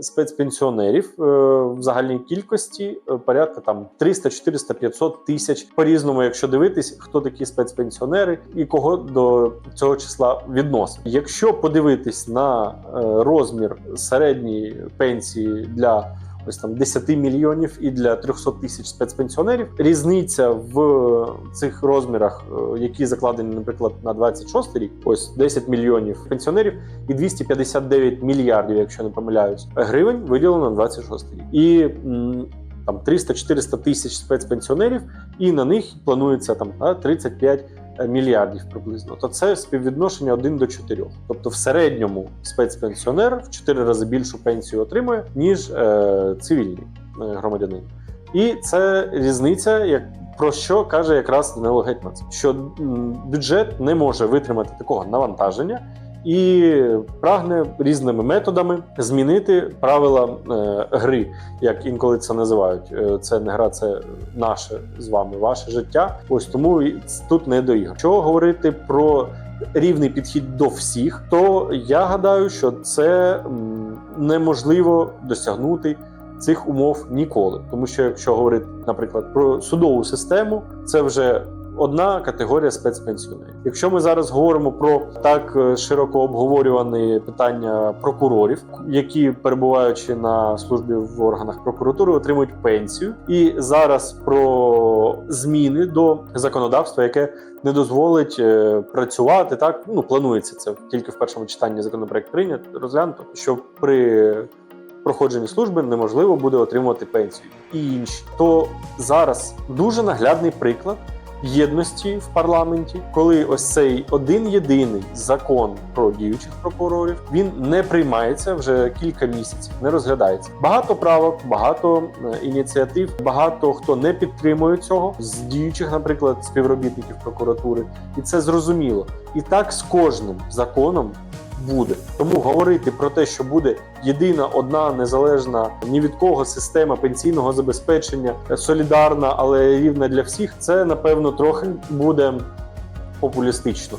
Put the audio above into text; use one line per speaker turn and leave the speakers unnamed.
спецпенсіонерів е, в загальній кількості е, порядка там 300, 400, 500 тисяч. По-різному, якщо дивитись, хто такі спецпенсіонери і кого до цього числа відносить. Якщо подивитись на е, розмір середньої пенсії для ось там 10 мільйонів і для 300 тисяч спецпенсіонерів. Різниця в цих розмірах, е, які закладені, наприклад, на 26 рік, ось 10 мільйонів пенсіонерів і 259 мільярдів, якщо не помиляюсь, гривень виділено на 26 рік. І там 300-400 тисяч спецпенсіонерів, і на них планується там да, 35 мільярдів приблизно. То це співвідношення 1 до 4. Тобто, в середньому спецпенсіонер в 4 рази більшу пенсію отримує, ніж е, цивільний е, громадянин. І це різниця, як про що каже якраз Данило Гетьманц, що бюджет не може витримати такого навантаження. І прагне різними методами змінити правила е, гри, як інколи це називають. Е, це не гра, це наше з вами, ваше життя. Ось тому тут не до ігор. Що говорити про рівний підхід до всіх, то я гадаю, що це неможливо досягнути цих умов ніколи. Тому що якщо говорити, наприклад, про судову систему, це вже одна категорія спецпенсіонерів. Якщо ми зараз говоримо про так е, широко обговорювані питання прокурорів, які перебуваючи на службі в органах прокуратури, отримують пенсію, і зараз про зміни до законодавства, яке не дозволить е, працювати так. Ну планується це тільки в першому читанні законопроект прийнято розглянуто, що при проходженні служби неможливо буде отримувати пенсію і інші. То зараз дуже наглядний приклад єдності в парламенті, коли ось цей один єдиний закон про діючих прокурорів він не приймається вже кілька місяців, не розглядається. Багато правок, багато е, ініціатив, багато хто не підтримує цього з діючих, наприклад, співробітників прокуратури, і це зрозуміло. І так з кожним законом буде. Тому говорити про те, що буде єдина одна незалежна ні від кого система пенсійного забезпечення е, солідарна, але рівна для всіх, це напевно трохи буде популістично.